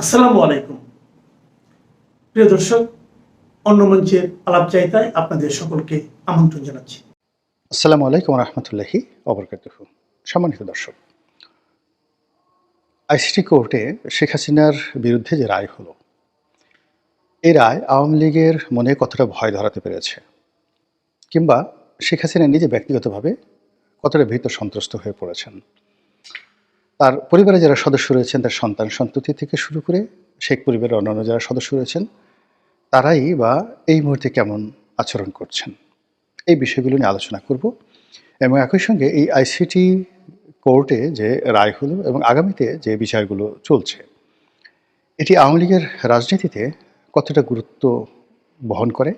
আসসালামু আলাইকুম। প্রিয় দর্শক, অন্য মঞ্চের আলাপ চাইতায় আপনাদের সকলকে আমন্ত্রণ জানাচ্ছি। আসসালামু আলাইকুম রহমতুল্লাহি অবরকাতুহ সম্মানিত দর্শক, আইসিটি কোর্টে শেখ হাসিনার বিরুদ্ধে যে রায় হলো এই রায় আওয়ামী লীগের মনে কতটা ভয় ধরাতে পেরেছে? কিংবা শেখ হাসিনা নিজে ব্যক্তিগতভাবে কতটা ভীত সন্ত্রস্ত হয়ে পড়েছেন? তার পরিবারে যারা সদস্য রয়েছেন, তার সন্তান সন্ততি থেকে শুরু করে শেখ পরিবারের অন্যান্য যারা সদস্য রয়েছেন, তারাই বা এই মুহূর্তে কেমন আচরণ করছেন? এই বিষয়গুলো নিয়ে আলোচনা করব এবং একই সঙ্গে এই আইসিটি কোর্টে যে রায় হলো এবং আগামীতে যে বিচারগুলো চলছে, এটি আওয়ামী লীগের রাজনীতিতে কতটা গুরুত্ব বহন করে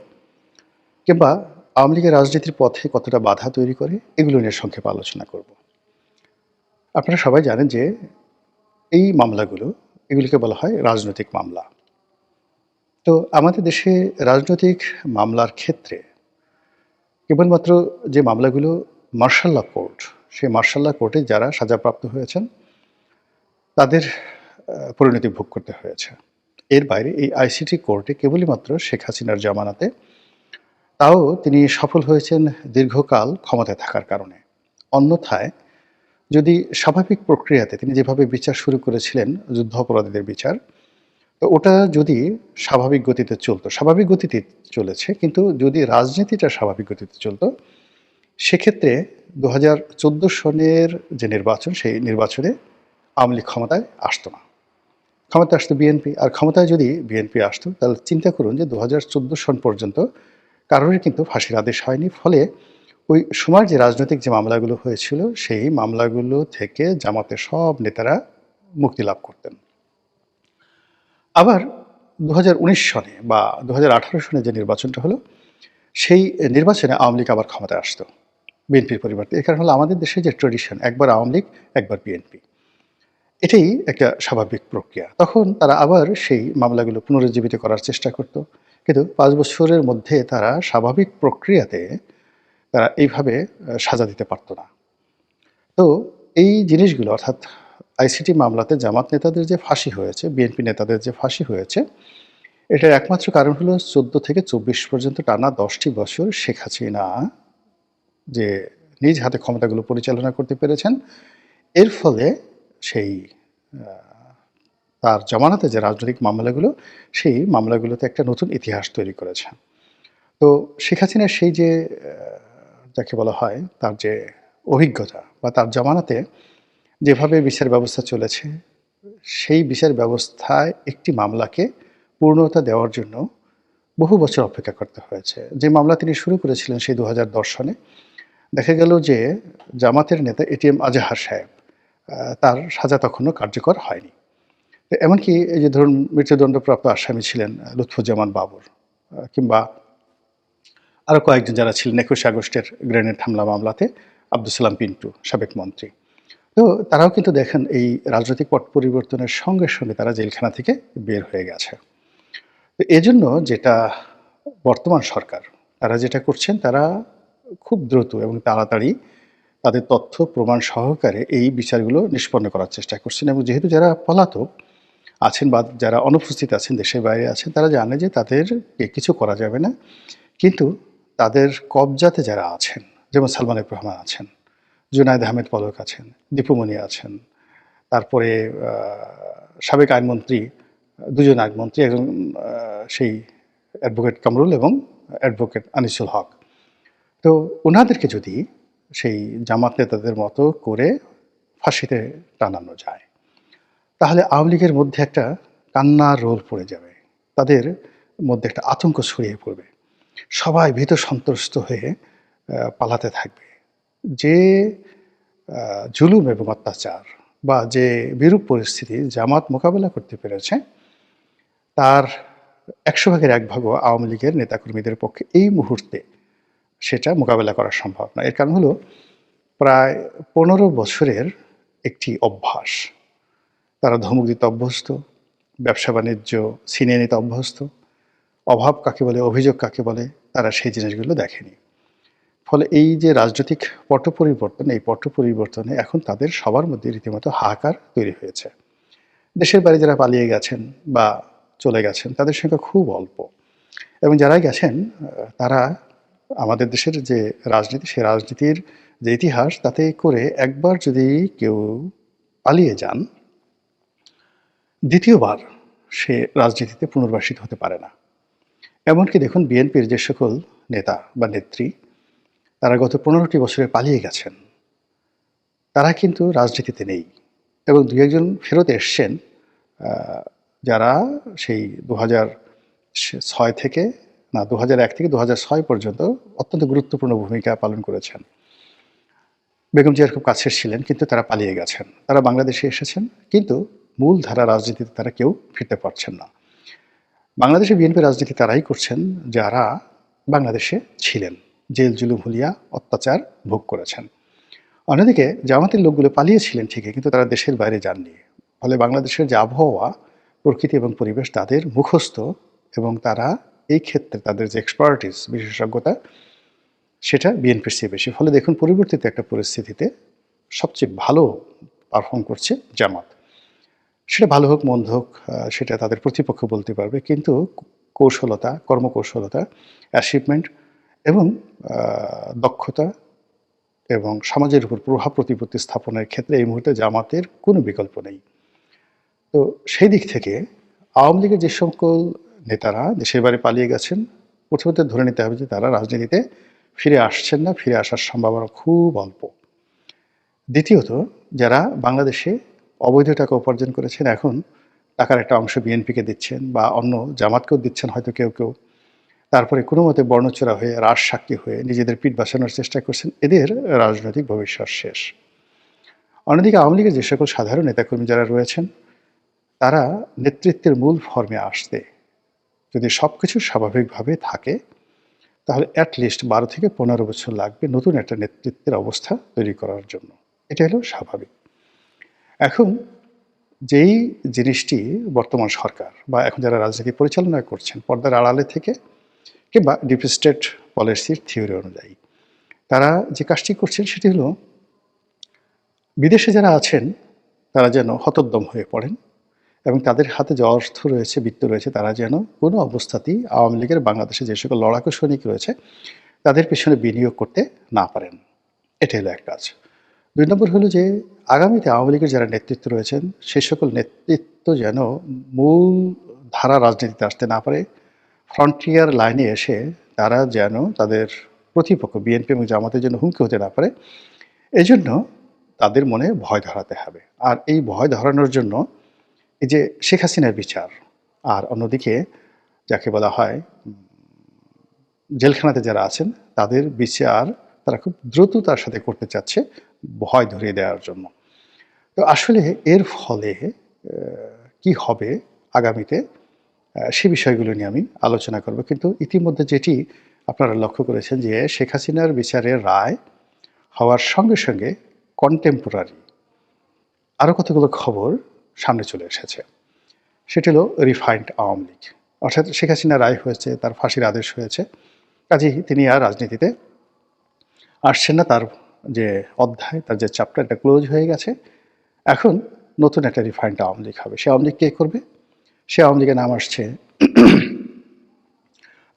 কিংবা আওয়ামী লীগের রাজনীতির পথে কতটা বাধা তৈরি করে, এগুলো নিয়ে সংক্ষেপে আলোচনা করব। আপনারা সবাই জানেন যে এই মামলাগুলো, এগুলিকে বলা হয় রাজনৈতিক মামলা। তো আমাদের দেশে রাজনৈতিক মামলার ক্ষেত্রে কেবলমাত্র যে মামলাগুলো মার্শাল্লা কোর্ট, সেই মার্শাল্লা কোর্টে যারা সাজাপ্রাপ্ত হয়েছেন, তাদের পরিণতি ভোগ করতে হয়েছে। এর বাইরে এই আইসিটি কোর্টে কেবলই মাত্র শেখ হাসিনার জামানাতে তাও তিনি সফল হয়েছেন দীর্ঘকাল ক্ষমতায় থাকার কারণে। অন্যথায় যদি স্বাভাবিক প্রক্রিয়াতে তিনি যেভাবে বিচার শুরু করেছিলেন, যুদ্ধ অপরাধীদের বিচার, তো ওটা যদি স্বাভাবিক গতিতে চলতো, স্বাভাবিক গতিতে চলেছে, কিন্তু যদি রাজনীতিটা স্বাভাবিক গতিতে চলতো, সেক্ষেত্রে দু হাজার চোদ্দ সনের যে নির্বাচন, সেই নির্বাচনে আওয়ামী লীগ ক্ষমতায় আসতো না। ক্ষমতায় আসতো বিএনপি, আর ক্ষমতায় যদি বিএনপি আসতো, তাহলে চিন্তা করুন যে দু হাজার চোদ্দ সন পর্যন্ত কারোরই কিন্তু ফাঁসির আদেশ হয়নি, ফলে ওই সময় যে রাজনৈতিক যে মামলাগুলো হয়েছিল, সেই মামলাগুলো থেকে জামাতের সব নেতারা মুক্তি লাভ করতেন। আবার দু হাজার উনিশ সনে বা দু হাজার আঠারো সনে যে নির্বাচনটা হলো, সেই নির্বাচনে আওয়ামী লীগ আবার ক্ষমতায় আসতো। বিএনপির পরিবর্তে। এর কারণ হলো আমাদের দেশে যে ট্রেডিশন একবার আওয়ামী লীগ, একবার বিএনপি। এটাই একটা স্বাভাবিক প্রক্রিয়া। তখন তারা আবার সেই মামলাগুলো পুনরুজ্জীবিত করার চেষ্টা করত। কিন্তু পাঁচ বছরের মধ্যে তারা স্বাভাবিক প্রক্রিয়াতে তারা এইভাবে সাজা দিতে পারতো না। তো এই জিনিসগুলো, অর্থাৎ আইসিটি মামলাতে জামাত নেতাদের যে ফাঁসি হয়েছে, বিএনপি নেতাদের যে ফাঁসি হয়েছে, এটার একমাত্র কারণ হলো চোদ্দ থেকে চব্বিশ পর্যন্ত টানা দশটি বছর শেখ হাসিনা যে নিজ হাতে ক্ষমতাগুলো পরিচালনা করতে পেরেছেন, এর ফলে সেই তার জমানাতে যে রাজনৈতিক মামলাগুলো, সেই মামলাগুলোতে একটা নতুন ইতিহাস তৈরি করেছে। তো শেখ হাসিনার সেই যে যাকে বলা হয় তার যে অভিজ্ঞতা বা তার জমানাতে যেভাবে বিচার ব্যবস্থা চলেছে, সেই বিচার ব্যবস্থায় একটি মামলাকে পূর্ণতা দেওয়ার জন্য বহু বছর অপেক্ষা করতে হয়েছে। যে মামলা তিনি শুরু করেছিলেন সেই দু সনে দেখা গেল যে জামাতের নেতা এটিএম আজাহার সাহেব তার সাজা তখনও কার্যকর হয়নি। এমনকি এই যে ধরুন মৃত্যুদণ্ডপ্রাপ্ত আসামি ছিলেন লুৎফুজ্জামান বাবর কিংবা আরও কয়েকজন যারা ছিলেন একুশে আগস্টের গ্রেনেড হামলা মামলাতে, আব্দুল সালাম পিন্টু, সাবেক মন্ত্রী। তো তারাও কিন্তু দেখেন এই রাজনৈতিক পট পরিবর্তনের সঙ্গে সঙ্গে তারা জেলখানা থেকে বের হয়ে গেছে। তো এজন্য যেটা বর্তমান সরকার, তারা যেটা করছেন, তারা খুব দ্রুত এবং তাড়াতাড়ি তাদের তথ্য প্রমাণ সহকারে এই বিচারগুলো নিষ্পন্ন করার চেষ্টা করছেন এবং যেহেতু যারা পলাতক আছেন বা যারা অনুপস্থিত আছেন, দেশের বাইরে আছেন, তারা জানে যে তাদেরকে কিছু করা যাবে না। কিন্তু তাদের কবজাতে যারা আছেন, যেমন সালমান রহমান আছেন, জুনায়দ আহমেদ পলক আছেন দীপুমণি আছেন, তারপরে সাবেক আইনমন্ত্রী, দুজন আইনমন্ত্রী, একজন সেই অ্যাডভোকেট কামরুল এবং অ্যাডভোকেট আনিসুল হক। তো ওনাদেরকে যদি সেই জামাত নেতাদের মতো করে ফাঁসিতে টানানো যায়, তাহলে আওয়ামী লীগের মধ্যে একটা কান্নার রোল পড়ে যাবে। তাদের মধ্যে একটা আতঙ্ক ছড়িয়ে পড়বে। সবাই ভীত সন্ত্রস্ত হয়ে পালাতে থাকবে। যে জুলুম এবং অত্যাচার বা যে বিরূপ পরিস্থিতি জামাত মোকাবেলা করতে পেরেছে, তার একশো ভাগের এক ভাগও আওয়ামী লীগের নেতাকর্মীদের পক্ষে এই মুহূর্তে সেটা মোকাবেলা করা সম্ভব না এর কারণ হলো, প্রায় পনেরো বছরের একটি অভ্যাস। তারা ধমক দিতে অভ্যস্ত, ব্যবসা বাণিজ্য ছিনিয়ে নিতে অভ্যস্ত অভাব কাকে বলে, অভিযোগ কাকে বলে, তারা সেই জিনিসগুলো দেখেনি। ফলে এই যে রাজনৈতিক পট পরিবর্তন এই পট পরিবর্তনে এখন তাদের সবার মধ্যে রীতিমতো হাহাকার তৈরি হয়েছে। দেশের বাইরে যারা পালিয়ে গেছেন বা চলে গেছেন, তাদের সংখ্যা খুব অল্প। এবং যারা গেছেন, তারা আমাদের দেশের যে রাজনীতি, সেই রাজনীতির যে ইতিহাস, তাতে করে একবার যদি কেউ পালিয়ে যান, দ্বিতীয়বার সে রাজনীতিতে পুনর্বাসিত হতে পারে না। এমনকি দেখুন বিএনপির যে সকল নেতা বা নেত্রী, তারা গত পনেরোটি বছরে পালিয়ে গেছেন। তারা কিন্তু রাজনীতিতে নেই এবং দু একজন ফেরত এসছেন যারা সেই দু ছয় থেকে, না দু এক থেকে দু ছয় পর্যন্ত অত্যন্ত গুরুত্বপূর্ণ ভূমিকা পালন করেছেন। বেগম জিয়ার খুব কাছের ছিলেন, কিন্তু তারা পালিয়ে গেছেন। তারা বাংলাদেশে এসেছেন, কিন্তু মূল ধারা রাজনীতিতে তারা কেউ ফিরতে পারছেন না। বাংলাদেশে বিএনপি রাজনীতি তারাই করছেন, যারা বাংলাদেশে ছিলেন, জেল, জুলুম, হুলিয়া, অত্যাচার ভোগ করেছেন। অন্যদিকে জামাতের লোকগুলো পালিয়েছিলেন ঠিকই, কিন্তু তারা দেশের বাইরে যাননি। ফলে বাংলাদেশের যে আবহাওয়া, প্রকৃতি এবং পরিবেশ তাদের মুখস্থ এবং তারা এই ক্ষেত্রে তাদের যে এক্সপার্টিস বিশেষজ্ঞতা, সেটা বিএনপির চেয়ে বেশি। ফলে দেখুন, পরিবর্তিত একটা পরিস্থিতিতে সবচেয়ে ভালো পারফর্ম করছে জামাত। সেটা ভালো হোক, মন্দ হোক সেটা তাদের প্রতিপক্ষ বলতে পারবে। কিন্তু কৌশলতা, কর্মকৌশলতা অ্যাচিভমেন্ট এবং দক্ষতা এবং সমাজের উপর প্রভাব প্রতিপত্তি স্থাপনের ক্ষেত্রে এই মুহূর্তে জামাতের কোনো বিকল্প নেই। তো সেই দিক থেকে আওয়ামী লীগের যে সকল নেতারা দেশের বাইরে পালিয়ে গেছেন, প্রথমত ধরে নিতে হবে যে তারা রাজনীতিতে ফিরে আসছেন না, ফিরে আসার সম্ভাবনা খুব অল্প। দ্বিতীয়ত, যারা বাংলাদেশে অবৈধ টাকা উপার্জন করেছেন, এখন টাকার একটা অংশ বিএনপিকে দিচ্ছেন বা অন্য জামাতকেও দিচ্ছেন, হয়তো কেউ কেউ। তারপরে কোনো মতে বর্ণচোরা হয়ে রাস সাক্ষী হয়ে নিজেদের পিঠ বাঁচানোর চেষ্টা করছেন, এদের রাজনৈতিক ভবিষ্যৎ শেষ। অন্যদিকে আওয়ামী লীগের যে সকল সাধারণ নেতাকর্মী যারা রয়েছেন, তারা নেতৃত্বের মূল ফর্মে আসতে যদি সব কিছু স্বাভাবিকভাবে থাকে, তাহলে অ্যাটলিস্ট বারো থেকে পনেরো বছর লাগবে নতুন একটা নেতৃত্বের অবস্থা তৈরি করার জন্য। এটা হলো স্বাভাবিক। এখন যেই জিনিসটি বর্তমান সরকার বা এখন যারা রাজনীতি পরিচালনা করছেন, পর্দার আড়ালে থেকে কিংবা ডিপ স্টেট পলিসির থিওরি অনুযায়ী, তারা যে কাজটি করছেন সেটি হলো, বিদেশে যারা আছেন, তারা যেন হতোদ্যম হয়ে পড়েন এবং তাদের হাতে যে অর্থ রয়েছে, বৃত্ত রয়েছে, তারা যেন কোনো অবস্থাতেই আওয়ামী লীগের বাংলাদেশে যে সকল লড়াকু সৈনিক রয়েছে, তাদের পিছনে বিনিয়োগ করতে না পারেন। এটা হলো এক কাজ। দুই নম্বর হলো যে আগামীতে আওয়ামী লীগের যারা নেতৃত্ব রয়েছেন সেই সকল নেতৃত্ব যেন মূল ধারা রাজনীতিতে আসতে না পারে, ফ্রন্টিয়ার লাইনে এসে তারা যেন তাদের প্রতিপক্ষ বিএনপি এবং জামাতের জন্য হুমকি হতে না পারে এই জন্য তাদের মনে ভয় ধরাতে হবে। আর এই ভয় ধরানোর জন্য এই যে শেখ হাসিনার বিচার, আর অন্যদিকে যাকে বলা হয় জেলখানাতে যারা আছেন, তাদের বিচার তারা খুব দ্রুততার সাথে করতে চাচ্ছে। ভয় ধরিয়ে দেওয়ার জন্য। তো আসলে এর ফলে কি হবে আগামীতে সে বিষয়গুলো নিয়ে আমি আলোচনা করব। কিন্তু ইতিমধ্যে যেটি আপনারা লক্ষ্য করেছেন যে শেখ হাসিনার বিচারের রায় হওয়ার সঙ্গে সঙ্গে কন্টেম্পোরারি আরও কতগুলো খবর সামনে চলে এসেছে। সেটি হলো রিফাইন্ড আওয়ামী লীগ। অর্থাৎ শেখ হাসিনা রায় হয়েছে, তার ফাঁসির আদেশ হয়েছে, কাজেই তিনি আর রাজনীতিতে আসছেন না, তার যে অধ্যায়, তার যে চ্যাপ্টারটা ক্লোজ হয়ে গেছে, এখন নতুন একটা রিফাইন্ড আওয়ামী লীগ হবে। সে আওয়ামী লীগ কে করবে? সে আওয়ামী লীগের নাম আসছে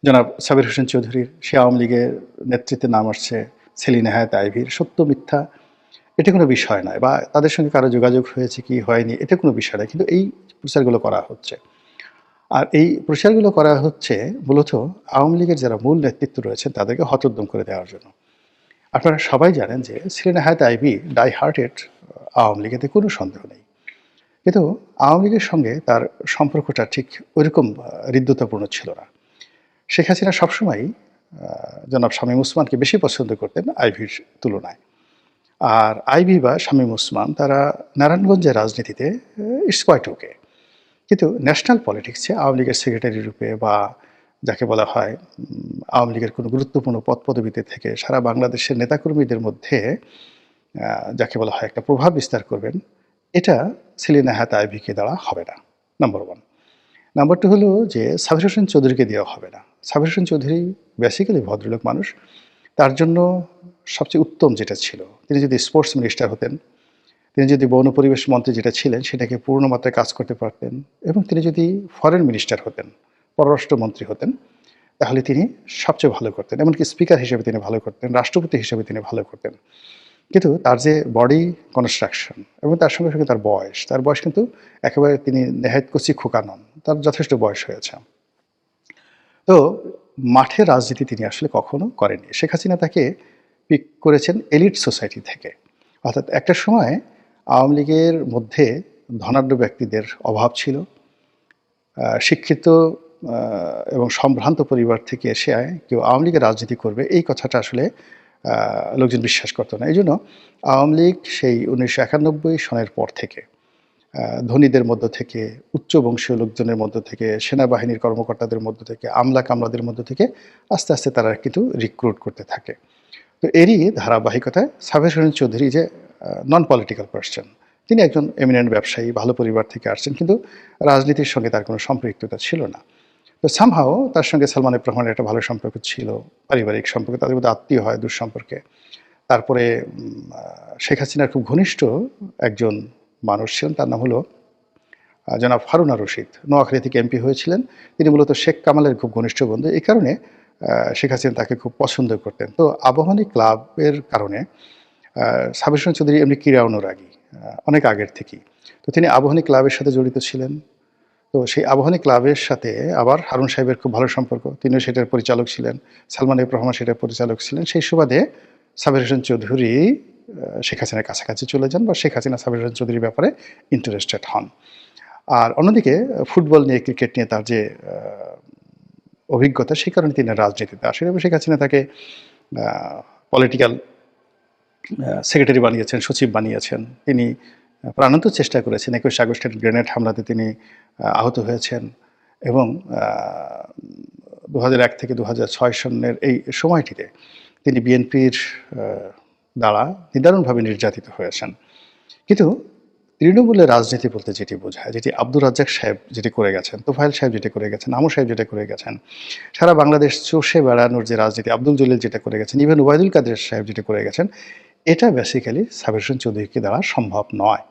জনাব সাবির হোসেন চৌধুরীর। সে আওয়ামী লীগের নেতৃত্বে নাম আসছে সেলিনা হায়াত আইভির। সত্য, মিথ্যা, এটা কোনো বিষয় নয়। বা তাদের সঙ্গে কারও যোগাযোগ হয়েছে কি, হয়নি, এটা কোনো বিষয় নয়। কিন্তু এই প্রচারগুলো করা হচ্ছে। আর এই প্রচারগুলো করা হচ্ছে মূলত আওয়ামী লীগের যারা মূল নেতৃত্ব রয়েছেন তাদেরকে হতোদ্যম করে দেওয়ার জন্য। আপনারা সবাই জানেন যে সেলিনা হায়াত আইভি ডাই হার্টেড আওয়ামী লীগেতে কোনো সন্দেহ নেই। কিন্তু আওয়ামী লীগের সঙ্গে তার সম্পর্কটা ঠিক ওইরকম হৃদ্যতাপূর্ণ ছিল না। শেখ হাসিনা সবসময়ই আহ, জনাব শামীম উসমানকে বেশি পছন্দ করতেন আইভির তুলনায়। আর আইভি বা শামীম উসমান তারা নারায়ণগঞ্জের রাজনীতিতে ইটস ওকে কিন্তু ন্যাশনাল পলিটিক্সে আওয়ামী লীগের সেক্রেটারি রূপে বা যাকে বলা হয় আওয়ামী লীগের কোনো গুরুত্বপূর্ণ পদ পদবিতে থেকে সারা বাংলাদেশের নেতাকর্মীদের মধ্যে যাকে বলা হয় একটা প্রভাব বিস্তার করবেন, এটা সেলিনা হাত আইভিকে দেওয়া হবে না নাম্বার ওয়ান নাম্বার টু হলো যে সাবির হোসেন চৌধুরীকে দেওয়া হবে না। সাবির হোসেন চৌধুরী বেসিক্যালি ভদ্রলোক মানুষ। তার জন্য সবচেয়ে উত্তম যেটা ছিল, তিনি যদি স্পোর্টস মিনিস্টার হতেন, তিনি যদি বন পরিবেশ মন্ত্রী যেটা ছিলেন, সেটাকে পূর্ণ মাত্রায় কাজ করতে পারতেন, এবং তিনি যদি ফরেন মিনিস্টার হতেন পররাষ্ট্রমন্ত্রী হতেন, তাহলে তিনি সবচেয়ে ভালো করতেন, এমনকি স্পিকার হিসেবে তিনি ভালো করতেন, রাষ্ট্রপতি হিসেবে তিনি ভালো করতেন। কিন্তু তার যে বডি কনস্ট্রাকশন এবং তার সঙ্গে সঙ্গে তার বয়স তার বয়স কিন্তু একেবারে তিনি নেহায়ত কচি খোকা নন, তার যথেষ্ট বয়স হয়েছে। তো মাঠে রাজনীতি তিনি আসলে কখনো করেননি। শেখ হাসিনা তাকে পিক করেছেন এলিট সোসাইটি থেকে। অর্থাৎ একটা সময় আওয়ামী লীগের মধ্যে ধনাঢ্য ব্যক্তিদের অভাব ছিল শিক্ষিত এবং সম্ভ্রান্ত পরিবার থেকে এসে কেউ আওয়ামী লীগের রাজনীতি করবে, এই কথাটা আসলে লোকজন বিশ্বাস করতো না। এই জন্য আওয়ামী লীগ সেই উনিশশো একানব্বই সনের পর থেকে ধনীদের মধ্য থেকে উচ্চ বংশীয় লোকজনের মধ্য থেকে, সেনাবাহিনীর কর্মকর্তাদের মধ্য থেকে, আমলা কামলাদের মধ্য থেকে আস্তে আস্তে তারা কিন্তু রিক্রুট করতে থাকে। তো এরই ধারাবাহিকতায় সাবের হোসেন চৌধুরী যে নন পলিটিক্যাল পার্সন তিনি একজন এমিনেন্ট ব্যবসায়ী, ভালো পরিবার থেকে আসছেন, কিন্তু রাজনীতির সঙ্গে তার কোনো সম্পৃক্ততা ছিল না। তো সামহাও তার সঙ্গে সালমান রহমানের একটা ভালো সম্পর্ক ছিল, পারিবারিক সম্পর্ক, তাদের মধ্যে আত্মীয় হয় দুঃসম্পর্কে। তারপরে শেখ হাসিনার খুব ঘনিষ্ঠ একজন মানুষ ছিলেন, তার নাম হলো জনাব হারুনা রশিদ। নোয়াখালী থেকে এমপি হয়েছিলেন। তিনি মূলত শেখ কামালের খুব ঘনিষ্ঠ বন্ধু। এই কারণে শেখ হাসিনা তাকে খুব পছন্দ করতেন। তো আবাহনী ক্লাবের কারণে হোসেন চৌধুরী এমনি ক্রীড়া অনুরাগী অনেক আগের থেকেই। তো তিনি আবাহনী ক্লাবের সাথে জড়িত ছিলেন। তো সেই আবাহনী ক্লাবের সাথে আবার হারুন সাহেবের খুব ভালো সম্পর্ক। তিনিও সেটার পরিচালক ছিলেন, সালমান এফ রহমান সেটার পরিচালক ছিলেন। সেই সুবাদে সাবির হোসেন চৌধুরী শেখ হাসিনার কাছাকাছি চলে যান বা শেখ হাসিনা, সাবির হোসেন চৌধুরীর ব্যাপারে ইন্টারেস্টেড হন। আর অন্যদিকে, ফুটবল নিয়ে, ক্রিকেট নিয়ে তার যে অভিজ্ঞতা, সেই কারণে তিনি রাজনীতিতে আসেন এবং শেখ হাসিনা তাকে পলিটিক্যাল সেক্রেটারি বানিয়েছেন, সচিব বানিয়েছেন। তিনি প্রাণান্ত চেষ্টা করেছেন। একুশে আগস্টের গ্রেনেড হামলাতে তিনি আহত হয়েছেন এবং দু এক থেকে দু ছয় এই সময়টিতে তিনি বিএনপির দ্বারা নিদারুণভাবে নির্যাতিত হয়েছেন। কিন্তু তৃণমূলের রাজনীতি বলতে যেটি বোঝায়, যেটি আব্দুর রাজ্জাক সাহেব যেটি করে গেছেন, তোফায়েল সাহেব যেটি করে গেছেন আমু সাহেব যেটা করে গেছেন, সারা বাংলাদেশ চষে বেড়ানোর যে রাজনীতি, আব্দুল জলিল যেটা করে গেছেন, ইভেন ওবায়দুল কাদের সাহেব যেটা করে গেছেন, এটা বেসিক্যালি সাবির হোসেন চৌধুরীকে দ্বারা সম্ভব নয়।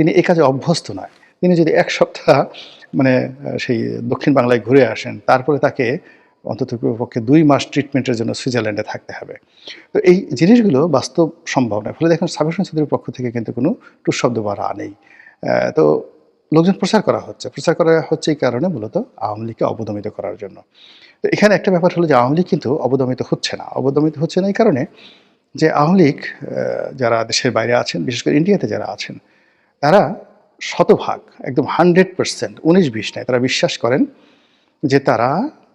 তিনি এ কাজে অভ্যস্ত নয়। তিনি যদি এক সপ্তাহ মানে সেই দক্ষিণ বাংলায় ঘুরে আসেন, তারপরে তাকে অন্তত পক্ষে দুই মাস ট্রিটমেন্টের জন্য সুইজারল্যান্ডে থাকতে হবে। তো এই জিনিসগুলো বাস্তব সম্ভব নয়। ফলে দেখুন সাবির হোসেন চৌধুরীর পক্ষ থেকে কিন্তু কোনো টুস শব্দ বাড়া নেই। তো লোকজন প্রচার করা হচ্ছে। প্রচার করা হচ্ছে এই কারণে মূলত আওয়ামী লীগকে অবদমিত করার জন্য। তো এখানে একটা ব্যাপার হলো যে, আওয়ামী লীগ কিন্তু অবদমিত হচ্ছে না। অবদমিত হচ্ছে না এই কারণে যে আওয়ামী লীগ যারা দেশের বাইরে আছেন, বিশেষ করে ইন্ডিয়াতে যারা আছেন তারা শতভাগ, একদম হান্ড্রেড পার্সেন্ট, উনিশ বিশ নেয় তারা বিশ্বাস করেন যে তারা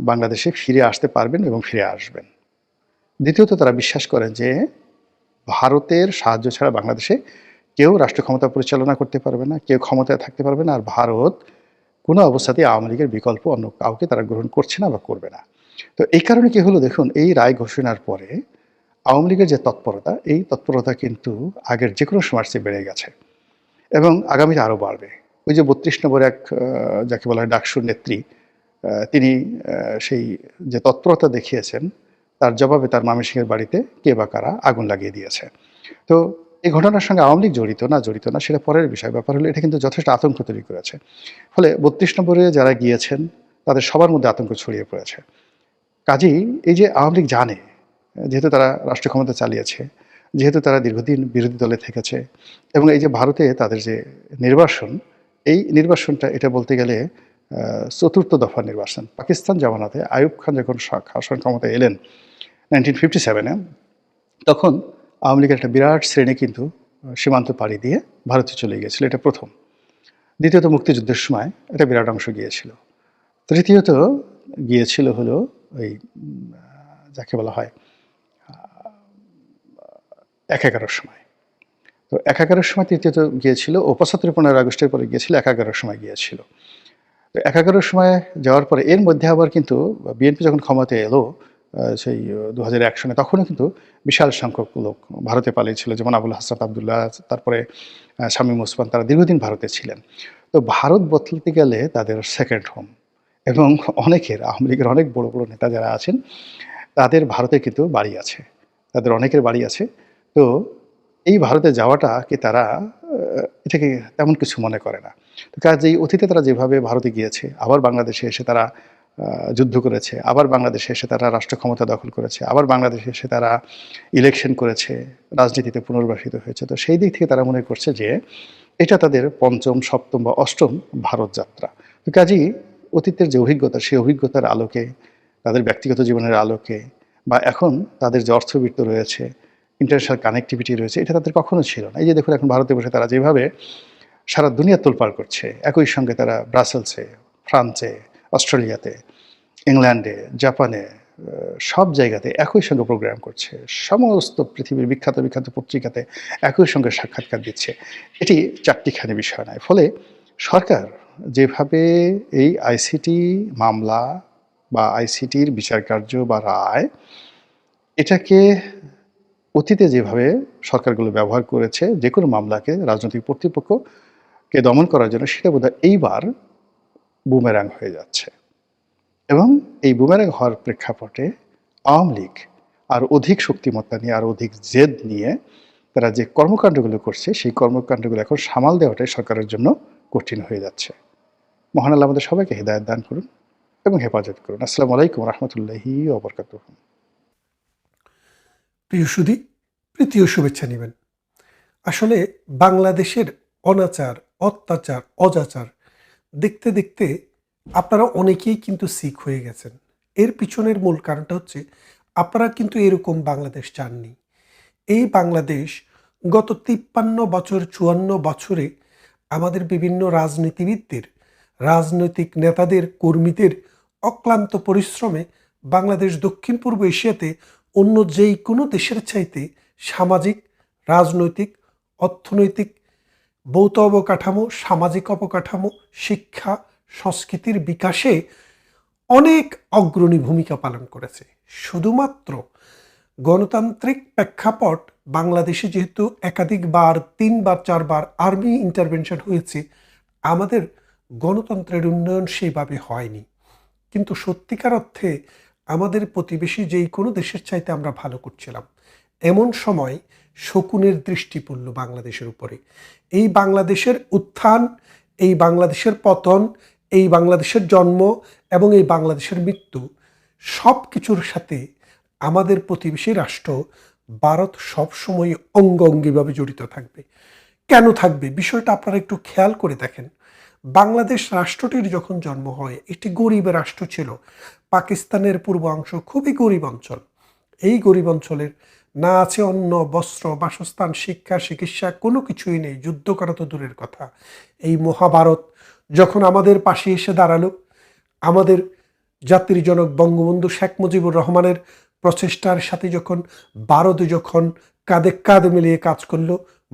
বাংলাদেশে ফিরে আসতে পারবেন এবং ফিরে আসবেন। দ্বিতীয়ত তারা বিশ্বাস করেন যে ভারতের সাহায্য ছাড়া বাংলাদেশে কেউ রাষ্ট্র ক্ষমতা পরিচালনা করতে পারবে না, কেউ ক্ষমতায় থাকতে পারবে না, আর ভারত কোনো অবস্থাতেই আওয়ামী লীগের বিকল্প অন্য কাউকে তারা গ্রহণ করছে না বা করবে না। তো এই কারণে কি হলো দেখুন, এই রায় ঘোষণার পরে আওয়ামী লীগের যে তৎপরতা, এই তৎপরতা কিন্তু আগের যে কোনো সময় চেয়ে বেড়ে গেছে। এবং আগামীতে আরও বাড়বে। ওই যে বত্রিশ নম্বর এক যাকে বলা হয় ডাকসুর নেত্রী তিনি সেই যে তৎপরতা দেখিয়েছেন, তার জবাবে তার মামিসিংহের বাড়িতে কে বা কারা আগুন লাগিয়ে দিয়েছে। তো এই ঘটনার সঙ্গে আওয়ামী লীগ জড়িত না জড়িত না, সেটা পরের বিষয়। ব্যাপার হলো, এটা কিন্তু যথেষ্ট আতঙ্ক তৈরি করেছে। ফলে বত্রিশ নম্বরে যারা গিয়েছেন, তাদের সবার মধ্যে আতঙ্ক ছড়িয়ে পড়েছে। কাজেই এই যে আওয়ামী লীগ জানে, যেহেতু তারা রাষ্ট্র ক্ষমতা চালিয়েছে যেহেতু তারা দীর্ঘদিন বিরোধী দলে থেকেছে এবং এই যে ভারতে তাদের যে নির্বাসন, এই নির্বাসনটা এটা বলতে গেলে চতুর্থ দফা নির্বাচন পাকিস্তান জামানাতে আয়ুব খান যখন শাসন ক্ষমতায় এলেন নাইনটিন ফিফটি সেভেনে তখন আওয়ামী লীগের একটা বিরাট শ্রেণি কিন্তু সীমান্ত পাড়ি দিয়ে ভারতে চলে গিয়েছিল। এটা প্রথম। দ্বিতীয়ত মুক্তিযুদ্ধের সময় এটা বিরাট অংশ গিয়েছিল। তৃতীয়ত গিয়েছিল হলো ওই যাকে বলা হয় এক এগারোর সময়। তো এক এগারোর সময় তৃতীয়ত গিয়েছিল ও পঁচাত্তর পনেরো আগস্টের পরে গিয়েছিল, এক এগারোর সময় গিয়েছিল। তো এক এগারোর সময় যাওয়ার পরে এর মধ্যে আবার কিন্তু বিএনপি যখন ক্ষমতায় এলো সেই দু হাজার এক সনে তখনও কিন্তু বিশাল সংখ্যক লোক ভারতে পালিয়েছিল, যেমন আবুল হাসান আবদুল্লাহ, তারপরে শামীম ওসমান, তারা দীর্ঘদিন ভারতে ছিলেন। তো ভারত বদলতে গেলে তাদের সেকেন্ড হোম এবং অনেকের, আওয়ামী লীগের অনেক বড় বড় নেতা যারা আছেন, তাদের ভারতে কিন্তু বাড়ি আছে। তাদের অনেকের বাড়ি আছে। তো এই ভারতে যাওয়াটা কি তারা এটাকে তেমন কিছু মনে করে না। তো কাজেই অতীতে তারা যেভাবে ভারতে গিয়েছে, আবার বাংলাদেশে এসে তারা যুদ্ধ করেছে, আবার বাংলাদেশে এসে তারা রাষ্ট্র ক্ষমতা দখল করেছে, আবার বাংলাদেশে এসে তারা ইলেকশন করেছে, রাজনীতিতে পুনর্বাসিত হয়েছে। তো সেই দিক থেকে তারা মনে করছে যে এটা তাদের পঞ্চম, সপ্তম বা অষ্টম ভারত যাত্রা। তো কাজেই অতীতের যে অভিজ্ঞতা, সেই অভিজ্ঞতার আলোকে, তাদের ব্যক্তিগত জীবনের আলোকে বা এখন তাদের যে অর্থবিত্ত রয়েছে ইন্টারন্যাশনাল কানেক্টিভিটি রয়েছে, এটা তাদের কখনো ছিল না। এই যে দেখুন, এখন ভারতে বসে তারা যেভাবে সারা দুনিয়া তোলপাড় করছে, একই সঙ্গে তারা ব্রাসেলসে, ফ্রান্সে, অস্ট্রেলিয়াতে, ইংল্যান্ডে, জাপানে সব জায়গাতে একই সঙ্গে প্রোগ্রাম করছে। সমস্ত পৃথিবীর বিখ্যাত বিখ্যাত পত্রিকাতে একই সঙ্গে সাক্ষাৎকার দিচ্ছে। এটি চারটিখানি বিষয় নয়। ফলে সরকার যেভাবে এই আইসিটি মামলা বা আইসিটির বিচার কার্য বা রায় এটাকে অতীতে যেভাবে সরকারগুলো ব্যবহার করেছে, যে কোনো মামলাকে, রাজনৈতিক কর্তৃপক্ষকে দমন করার জন্য, সেটা বোধহয় এইবার বুমেরাং হয়ে যাচ্ছে। এবং এই বুমেরাং হওয়ার প্রেক্ষাপটে আওয়ামী লীগ আর অধিক শক্তিমত্তা নিয়ে, আর অধিক জেদ নিয়ে তারা যে কর্মকাণ্ডগুলো করছে, সেই কর্মকাণ্ডগুলো এখন সামাল দেওয়াটাই সরকারের জন্য কঠিন হয়ে যাচ্ছে। মহান আল্লাহ আমাদের সবাইকে হৃদায়ত দান করুন এবং হেফাজত করুন। আসসালামু আলাইকুম রহমতুল্লাহি ওবরকাতুহ প্রিয় সুদী প্রীতীয় শুভেচ্ছা নেবেন। আসলে বাংলাদেশের অনাচার, অত্যাচার, অজাচার দেখতে দেখতে আপনারা অনেকেই কিন্তু শিখ হয়ে গেছেন। এর পিছনের মূল কারণটা হচ্ছে আপনারা কিন্তু এরকম বাংলাদেশ চাননি। এই বাংলাদেশ গত তিপ্পান্ন বছর, চুয়ান্ন বছরে আমাদের বিভিন্ন রাজনীতিবিদদের, রাজনৈতিক নেতাদের, কর্মীদের অক্লান্ত পরিশ্রমে বাংলাদেশ দক্ষিণ পূর্ব এশিয়াতে অন্য যেই কোনো দেশের চাইতে সামাজিক, রাজনৈতিক, অর্থনৈতিক ভৌত অবকাঠামো, সামাজিক অবকাঠামো, শিক্ষা, সংস্কৃতির বিকাশে অনেক অগ্রণী ভূমিকা পালন করেছে। শুধুমাত্র গণতান্ত্রিক প্রেক্ষাপট বাংলাদেশে যেহেতু একাধিকবার তিনবার চারবার আর্মি ইন্টারভেনশন হয়েছে, আমাদের গণতন্ত্রের উন্নয়ন সেইভাবে হয়নি। কিন্তু সত্যিকার অর্থে আমাদের প্রতিবেশী যেই কোনো দেশের চাইতে আমরা ভালো করছিলাম। এমন সময় শকুনের দৃষ্টি পড়ল বাংলাদেশের উপরে। এই বাংলাদেশের উত্থান, এই বাংলাদেশের পতন, এই বাংলাদেশের জন্ম এবং এই বাংলাদেশের মৃত্যু সব কিছুর সাথে আমাদের প্রতিবেশী রাষ্ট্র ভারত সবসময় অঙ্গ অঙ্গিভাবে জড়িত থাকবে। কেন থাকবে? বিষয়টা আপনারা একটু খেয়াল করে দেখেন। বাংলাদেশ রাষ্ট্রটির যখন জন্ম হয়, একটি গরিব রাষ্ট্র ছিল। পাকিস্তানের পূর্বাংশ খুবই গরিব অঞ্চল। এই গরিব অঞ্চলের না আছে অন্ন, বস্ত্র, বাসস্থান, শিক্ষা, চিকিৎসা, কোনো কিছুই নেই। যুদ্ধ করা তো দূরের কথা। এই মহাভারত যখন আমাদের পাশে এসে দাঁড়াল, আমাদের জাতির জনক বঙ্গবন্ধু শেখ মুজিবুর রহমানের প্রচেষ্টার সাথে যখন ভারত যখন কাঁধে কাঁধ মিলিয়ে কাজ করল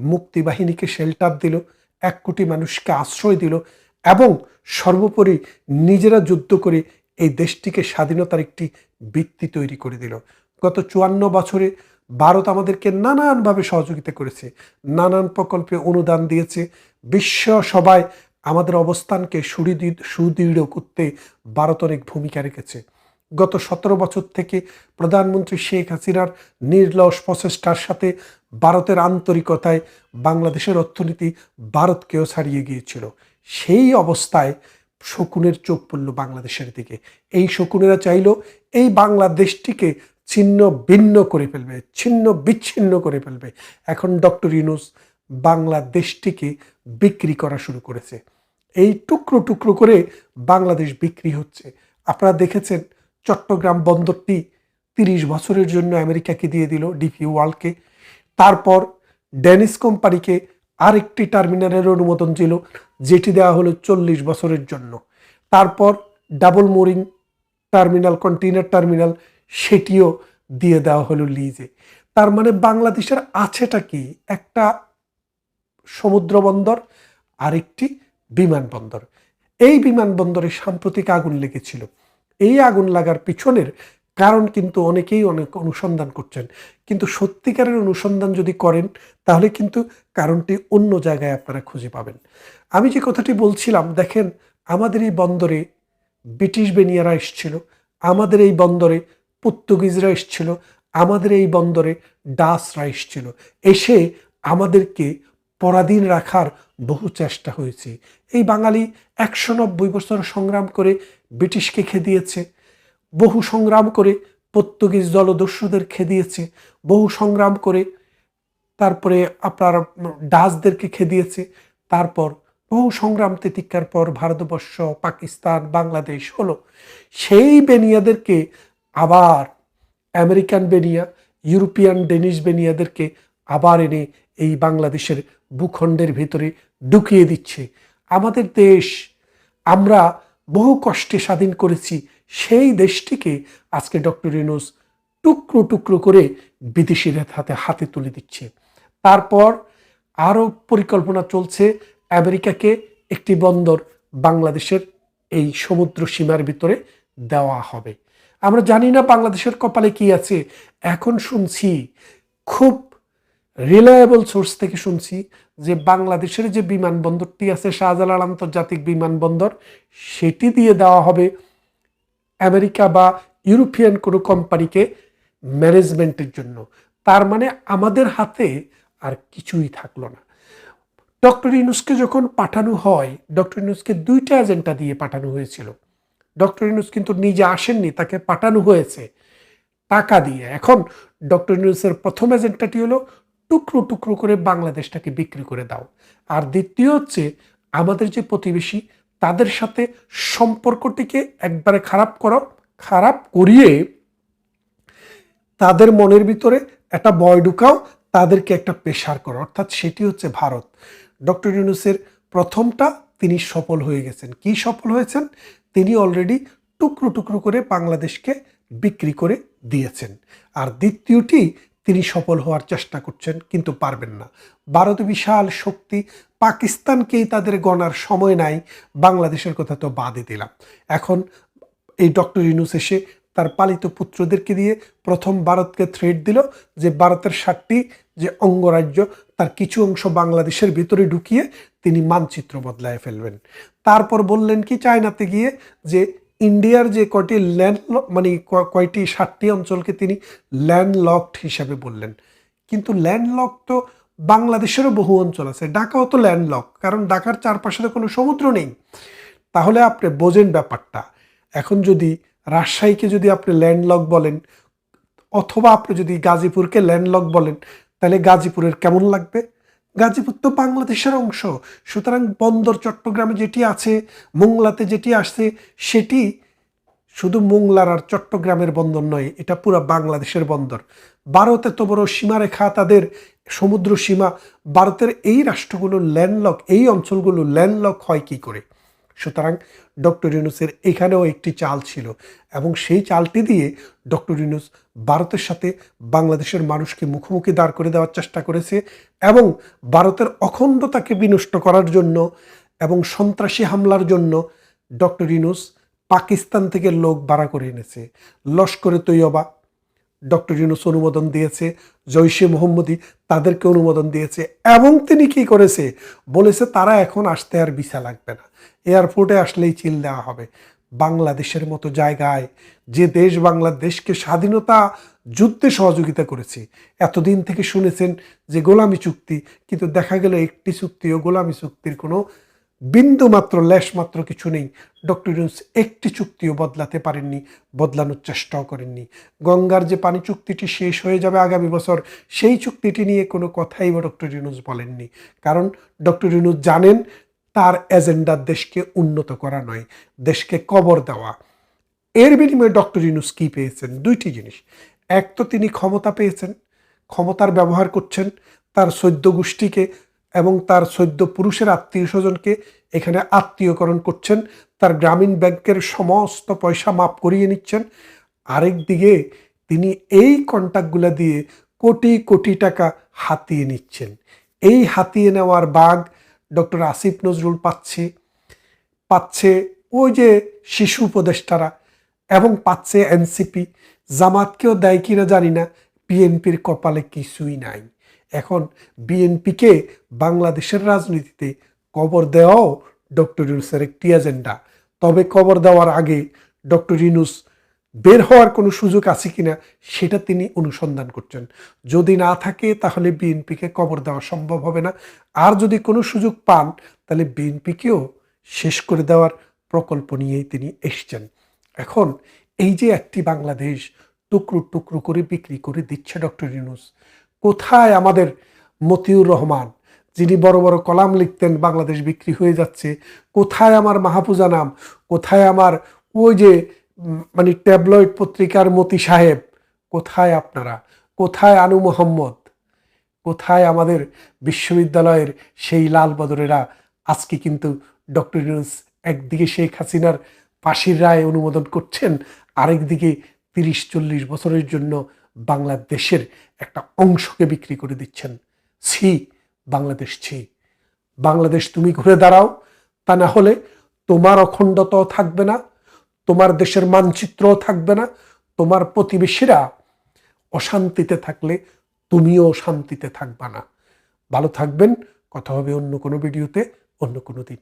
মুক্তিবাহিনীকে শেল্টার দিল, এক কোটি মানুষকে আশ্রয় দিল এবং সর্বোপরি নিজেরা যুদ্ধ করে এই দেশটিকে স্বাধীনতার একটি ভিত্তি তৈরি করে দিল। গত চুয়ান্ন বছরে ভারত আমাদেরকে নানানভাবে সহযোগিতা করেছে, নানান প্রকল্পে অনুদান দিয়েছে। বিশ্ব সবাই আমাদের অবস্থানকে সুদৃঢ় সুদৃঢ় করতে ভারত অনেক ভূমিকা রেখেছে। গত সতেরো বছর থেকে প্রধানমন্ত্রী শেখ হাসিনার নির্লস প্রচেষ্টার সাথে ভারতের আন্তরিকতায় বাংলাদেশের অর্থনীতি ভারতকেও ছাড়িয়ে গিয়েছিল। সেই অবস্থায় শকুনের চোখ পড়ল বাংলাদেশের দিকে। এই শকুনেরা চাইল এই বাংলাদেশটিকে ছিন্ন ভিন্ন করে ফেলবে, ছিন্ন বিচ্ছিন্ন করে ফেলবে। এখন ডক্টর ইউনুস বাংলাদেশটিকে বিক্রি করা শুরু করেছে। এই টুকরো টুকরো করে বাংলাদেশ বিক্রি হচ্ছে। আপনারা দেখেছেন চট্টগ্রাম বন্দরটি তিরিশ বছরের জন্য আমেরিকাকে দিয়ে দিল ডিপি ওয়ার্ল্ডকে। তারপর ড্যানিস কোম্পানিকে আরেকটি টার্মিনালের অনুমোদন ছিল, যেটি দেওয়া হলো চল্লিশ বছরের জন্য। তারপর double mooring terminal, container terminal, সেটিও দিয়ে দেওয়া হলো লিজে। তার মানে বাংলাদেশের আছেটা কি? একটা সমুদ্র বন্দর, আরেকটি বিমানবন্দর এই বিমানবন্দরে সাম্প্রতিক আগুন লেগেছিল। এই আগুন লাগার পিছনের কারণ কিন্তু অনেকেই অনেক অনুসন্ধান করছেন। কিন্তু সত্যিকারের অনুসন্ধান যদি করেন, তাহলে কিন্তু কারণটি অন্য জায়গায় আপনারা খুঁজে পাবেন। আমি যে কথাটি বলছিলাম, দেখেন, আমাদের এই বন্দরে ব্রিটিশ বেনিয়ারা এসছিল, আমাদের এই বন্দরে পর্তুগিজরা এসছিল, আমাদের এই বন্দরে ডাসরা এসছিল। এসে আমাদেরকে পরাধীন রাখার বহু চেষ্টা হয়েছে। এই বাঙালি একশো নব্বই বছর সংগ্রাম করে ব্রিটিশকে খেদিয়েছে। বহু সংগ্রাম করে পর্তুগিজ জলদস্যুদের খেদিয়েছে, বহু সংগ্রাম করে তারপরে আপনার ডাচদেরকে খেদিয়েছে, তারপর বহু সংগ্রাম তিতিক্ষার পর ভারতবর্ষ, পাকিস্তান, বাংলাদেশ হলো। সেই বেনিয়াদেরকে আবার আমেরিকান বেনিয়া, ইউরোপিয়ান ডেনিশ বেনিয়াদেরকে আবার এনে এই বাংলাদেশের ভূখণ্ডের ভিতরে ঢুকিয়ে দিচ্ছে। আমাদের দেশ, আমরা বহু কষ্টে স্বাধীন করেছি সেই দেশটিকে আজকে ডক্টর ইউনুস টুকরো টুকরো করে বিদেশিদের হাতে হাতে তুলে দিচ্ছে। তারপর আরও পরিকল্পনা চলছে আমেরিকাকে একটি বন্দর বাংলাদেশের এই সমুদ্র সীমার ভিতরে দেওয়া হবে। আমরা জানি না বাংলাদেশের কপালে কি আছে। এখন শুনছি, খুব রিলায়েবল সোর্স থেকে শুনছি যে বাংলাদেশের যে বিমানবন্দরটি আছে, শাহজালাল আন্তর্জাতিক বিমানবন্দর, সেটি দিয়ে দেওয়া হবে। আমেরিকা বা ইউরোপিয়ান কোনো কোম্পানিকে ম্যানেজমেন্টের জন্য। তার মানে আমাদের হাতে আর কিছুই থাকল না। ডক্টর ইনুসকে যখন পাঠানো হয়, ডক্টর ইনুসকে দুইটা এজেন্টা দিয়ে পাঠানো হয়েছিল। ডক্টর ইনুস কিন্তু নিজে আসেননি, তাকে পাঠানো হয়েছে টাকা দিয়ে। এখন ডক্টর ইনুসের প্রথম এজেন্টাটি হলো, টুকরো টুকরো করে বাংলাদেশটাকে বিক্রি করে দাও। আর দ্বিতীয় হচ্ছে, আমাদের যে প্রতিবেশী তাদের সাথে সম্পর্কটিকে একবারে খারাপ করো, খারাপ করিয়ে তাদের মনের ভিতরে একটা বয় ঢুকাও, তাদেরকে একটা প্রেশার করো। অর্থাৎ সেটি হচ্ছে ভারত। ডক্টর ইউনুসের প্রথমটা তিনি সফল হয়ে গেছেন। কি সফল হয়েছেন? তিনি অলরেডি টুকরো টুকরো করে বাংলাদেশকে বিক্রি করে দিয়েছেন। আর দ্বিতীয়টি তিনি সফল হওয়ার চেষ্টা করছেন, কিন্তু পারবেন না। ভারত বিশাল শক্তি, পাকিস্তানকেই তাদের গণার সময় নাই, বাংলাদেশের কথা তো বাদই দিলাম। এখন এই ডক্টর ইউনুস এসে তার পালিত পুত্রদেরকে দিয়ে প্রথম ভারতকে থ্রেট দিল যে ভারতের সাতটি যে অঙ্গরাজ্য, তার কিছু অংশ বাংলাদেশের ভিতরে ঢুকিয়ে তিনি মানচিত্র বদলায় ফেলবেন। তারপর বললেন কি, চায়নাতে গিয়ে যে ইন্ডিয়ার যে কয়টি ল্যান্ড মানে কয়টি ষাটটি অঞ্চলকে তিনি ল্যান্ডলকড হিসাবে বললেন। কিন্তু ল্যান্ডলক তো বাংলাদেশেরও বহু অঞ্চল আছে। ঢাকাও তো ল্যান্ডলক, কারণ ঢাকার চারপাশে তো কোনো সমুদ্র নেই। তাহলে আপনি বোঝেন ব্যাপারটা। এখন যদি রাজশাহীকে যদি আপনি ল্যান্ডলক বলেন, অথবা আপনি যদি গাজীপুরকে ল্যান্ডলক বলেন, তাহলে গাজীপুরের কেমন লাগবে? গাজীপুর তো বাংলাদেশের অংশ। সুতরাং বন্দর চট্টগ্রামে যেটি আছে, মোংলাতে যেটি আসছে, সেটি শুধু মোংলার আর চট্টগ্রামের বন্দর নয়, এটা পুরো বাংলাদেশের বন্দর। ভারত এত বড় সীমারেখা, তাদের সমুদ্র সীমা, ভারতের এই রাষ্ট্রগুলো ল্যান্ডলক এই অঞ্চলগুলো ল্যান্ডলক হয় কি করে? সুতরাং ডক্টর ইউনুসের এখানেও একটি চাল ছিল এবং সেই চালটি দিয়ে ডক্টর ইউনুস ভারতের সাথে বাংলাদেশের মানুষকে মুখোমুখি দাঁড় করে দেওয়ার চেষ্টা করেছে এবং ভারতের অখণ্ডতাকে বিনষ্ট করার জন্য এবং সন্ত্রাসী হামলার জন্য ডক্টর ইউনুস পাকিস্তান থেকে লোক ভাড়া করে এনেছে। লস্করে তৈয়বা ডক্টর ইউনুস অনুমোদন দিয়েছে, জৈশে মোহাম্মদী তাদেরকে অনুমোদন দিয়েছে এবং তিনি কি করেছে? বলেছে, তারা এখন আসতে আর ভিসা লাগবে না। এয়ারপোর্টে আসলেই চিল দেওয়া হবে। বাংলাদেশের মতো জায়গায় যে দেশ বাংলাদেশকে স্বাধীনতা যুদ্ধে সহযোগিতা করেছে, এতদিন থেকে শুনেছেন যে গোলামি চুক্তি, কিন্তু দেখা গেল একটি চুক্তি ও গোলামি চুক্তির কোনো বিন্দু মাত্র লেশ মাত্র কিছু নেই। ডক্টর ইউনুস একটি চুক্তিও বদলাতে পারেননি, বদলানোর চেষ্টাও করেননি। গঙ্গার যে পানি চুক্তিটি শেষ হয়ে যাবে আগামী বছর, সেই চুক্তিটি নিয়ে কোনো কথাই বা ডক্টর ইউনুস বলেননি। কারণ ডক্টর ইউনুস জানেন তার এজেন্ডা দেশকে উন্নত করা নয়, দেশকে কবর দেওয়া। এর বিনিময়ে ডক্টর ইউনুস কি পেয়েছেন? দুইটি জিনিস। এক তো তিনি ক্ষমতা পেয়েছেন, ক্ষমতার ব্যবহার করছেন তার সৈদ্য গোষ্ঠীকে এবং তার সৈদ্য পুরুষের আত্মীয় স্বজনকে এখানে আত্মীয়করণ করছেন, তার গ্রামীণ ব্যাংকের সমস্ত পয়সা মাপ করিয়ে নিচ্ছেন। আরেক দিকে তিনি এই কন্ট্যাক্টগুলো দিয়ে কোটি কোটি টাকা হাতিয়ে নিচ্ছেন। এই হাতিয়ে নেওয়ার বাঘ ডক্টর আসিফ নজরুল পাচ্ছে পাচ্ছে ওই যে শিশু উপদেষ্টারা এবং পাচ্ছে এনসিপি। জামাতকেও দেয় কিনা জানি না, বিএনপির কপালে কিছুই নাই। এখন বিএনপিকে বাংলাদেশের রাজনীতিতে কবর দেওয়াও ডক্টর ইউনুসের একটি এজেন্ডা। তবে কবর দেওয়ার আগে ডক্টর ইউনুস বের হওয়ার কোনো সুযোগ আছে কিনা সেটা তিনি অনুসন্ধান করছেন। যদি না থাকে, তাহলে বিএনপিকে কবর দেওয়া সম্ভব হবে না। আর যদি কোনো সুযোগ পান, তাহলে বিএনপিকেও শেষ করে দেওয়ার প্রকল্প নিয়েই তিনি এসছেন। এখন এই যে একটি বাংলাদেশ টুকরো টুকরো করে বিক্রি করে দিচ্ছে ডক্টর ইউনুস, কোথায় আমাদের মতিউর রহমান, যিনি বড় বড় কলাম লিখতেন, বাংলাদেশ বিক্রি হয়ে যাচ্ছে, কোথায় আমার মাহফুজা নাম, কোথায় আমার ওই যে মানে ট্যাবলয়েড পত্রিকার মতি সাহেব, কোথায় আপনারা? কোথায় আনু মোহাম্মদ? কোথায় আমাদের বিশ্ববিদ্যালয়ের সেই লাল বদরেরা আজকে কিন্তু ডক্টর ইউনুস একদিকে শেখ হাসিনার ফাঁসির রায় অনুমোদন করছেন, আরেকদিকে তিরিশ চল্লিশ বছরের জন্য বাংলাদেশের একটা অংশকে বিক্রি করে দিচ্ছেন। ছি, বাংলাদেশ ছি। বাংলাদেশ তুমি ঘুরে দাঁড়াও, তা না হলে তোমার অখণ্ডতাও থাকবে না। তোমার দেশের মানচিত্র থাকবে না, তোমার প্রতিবেশীরা অশান্তিতে থাকলে তুমিও শান্তিতে থাকবা না। ভালো থাকবেন, কথা হবে অন্য কোনো ভিডিওতে, অন্য কোনো দিন।